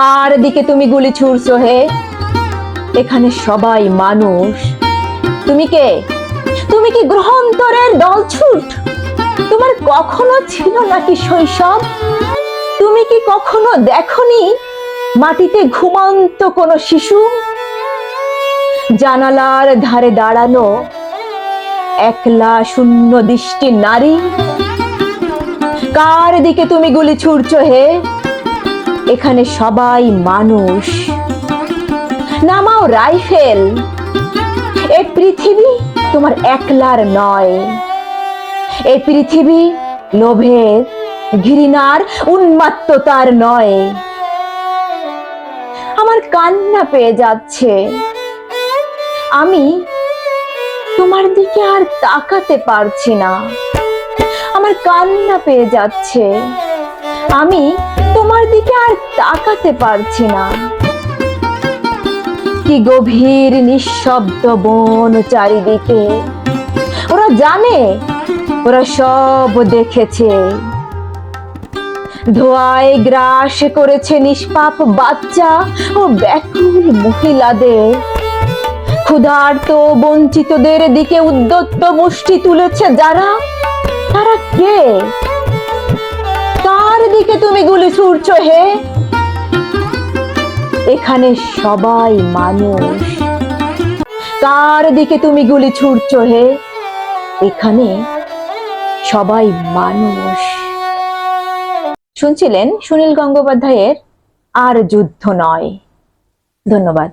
কার দিকে তুমি গুলি ছুড়ছো হে? এখানে সবাই মানুষ। তুমি কে? তুমি কি গ্রহান্তরের দলছুট? তোমার কখনো ছিল নাকি শৈশব? তুমি কি কখনো দেখনি মাটিতে ঘুমন্ত কোনো শিশু? জানালার ধারে দাঁড়ানো একলা শূন্য দৃষ্টি নারী? কার দিকে তুমি গুলি ছুড়ছো হে? এখানে সবাই মানুষ। নামাও রাইফেল। এ পৃথিবী তোমার একলার নয়। এ পৃথিবী লোভের ঘৃণার উন্মাত্ততার নয়। আমার কান্না পেয়ে যাচ্ছে। আমি তোমার দিকে আর তাকাতে পারছি না। আমার কান্না পেয়ে যাচ্ছে। আমি তোমার দিকে আর তাকাতে পারছি না। কি গভীর নিঃশব্দ বন চারিদিকে। ওরা জানে, ওরা সব দেখেছে। ধোয়ায় গ্রাস করেছে নিষ্পাপ বাচ্চা ও ব্যাকুল মহিলাদের। ক্ষুধার্ত বঞ্চিতদের দিকে উদ্যত্ত মুষ্টি তুলেছে যারা। তারা কে? গুলি সূর্য হে এখানে সবাই মানুষ। কার দিকে তুমি গুলি ছুটছ হে এখানে সবাই মানুষ। শুনছিলেন সুনীল গঙ্গোপাধ্যায়ের আর যুদ্ধ নয়। ধন্যবাদ।